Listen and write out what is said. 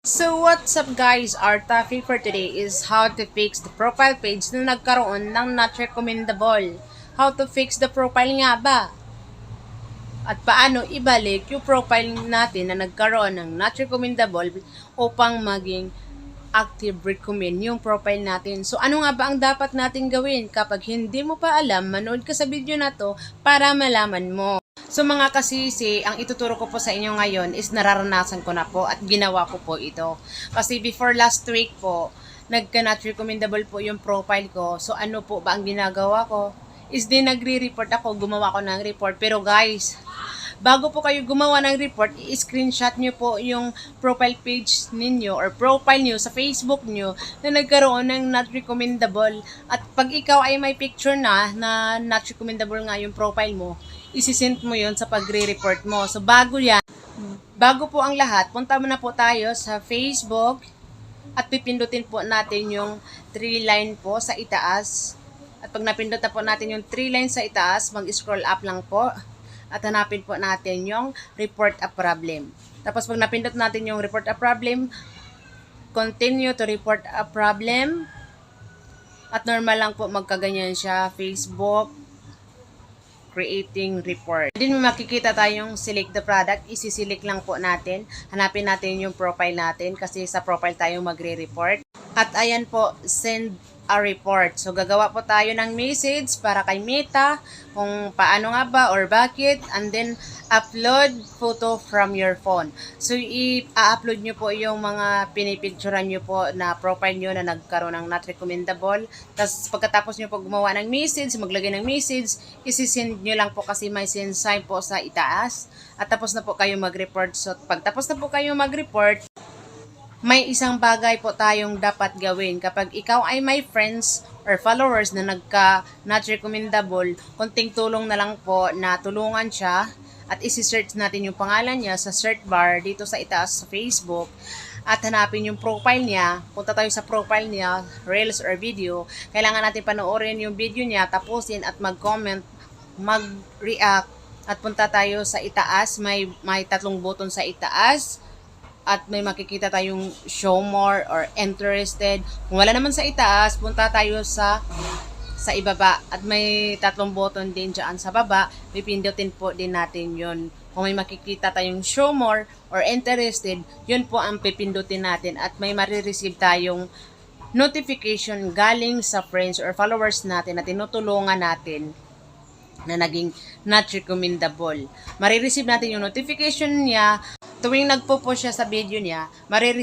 So what's up guys, our topic for today is how to fix the profile page na nagkaroon ng not recommendable. How to fix the profile nga ba? At paano ibalik yung profile natin na nagkaroon ng not recommendable upang maging active recommend yung profile natin. So ano nga ba ang dapat natin gawin? Kapag hindi mo pa alam, manood ka sa video na to para malaman mo. So mga kasisi, ang ituturo ko po sa inyo ngayon is nararanasan ko na po at ginawa ko po ito. Kasi before last week po, nagka-not recommendable po yung profile ko. So ano po ba ang ginagawa ko? Is din nagre-report ako, gumawa ko ng report. Pero guys, bago po kayo gumawa ng report, i-screenshot nyo po yung profile page ninyo or profile nyo sa Facebook nyo na nagkaroon ng not recommendable. At pag ikaw ay may picture na na not recommendable nga yung profile mo, isisend mo yon sa pagre-report mo. So bago yan, bago po ang lahat, punta muna po tayo sa Facebook at pipindutin po natin yung three line po sa itaas. At pag napindot na po natin yung three line sa itaas, mag-scroll up lang po. At hanapin po natin yung report a problem. Tapos pag napindot natin yung report a problem, continue to report a problem. At normal lang po magkaganyan siya, Facebook, creating report. Din makikita tayong select the product, isi-select lang po natin. Hanapin natin yung profile natin kasi sa profile tayo magre-report. At ayan po, send a report. So gagawa po tayo ng message para kay Meta kung paano nga ba or bakit and then upload photo from your phone. So i-upload nyo po yung mga pinipicturean nyo po na profile nyo na nagkaroon ng not recommendable. Tapos pagkatapos nyo po gumawa ng message, maglagay ng message, isisend nyo lang po kasi may send sign po sa itaas. At tapos na po kayo mag-report. So pag tapos na po kayo mag-report, may isang bagay po tayong dapat gawin. Kapag ikaw ay may friends or followers na nagka not recommendable, konting tulong na lang po na tulungan siya at isi-search natin yung pangalan niya sa search bar dito sa itaas sa Facebook at hanapin yung profile niya. Punta tayo sa profile niya, reels or video. Kailangan natin panoorin yung video niya, tapusin at mag-comment, mag-react at punta tayo sa itaas. May, may tatlong button sa itaas at may makikita tayong show more or interested. Kung wala naman sa itaas, punta tayo sa sa ibaba at may tatlong button din dyan sa baba. Pipindutin po din natin yon. Kung may makikita tayong show more or interested, yun po ang pipindutin natin at may marireceive tayong notification galing sa friends or followers natin na tinutulungan natin na naging not recommendable. Marireceive natin yung notification niya tuwing nagpo-post siya sa video niya, marireceive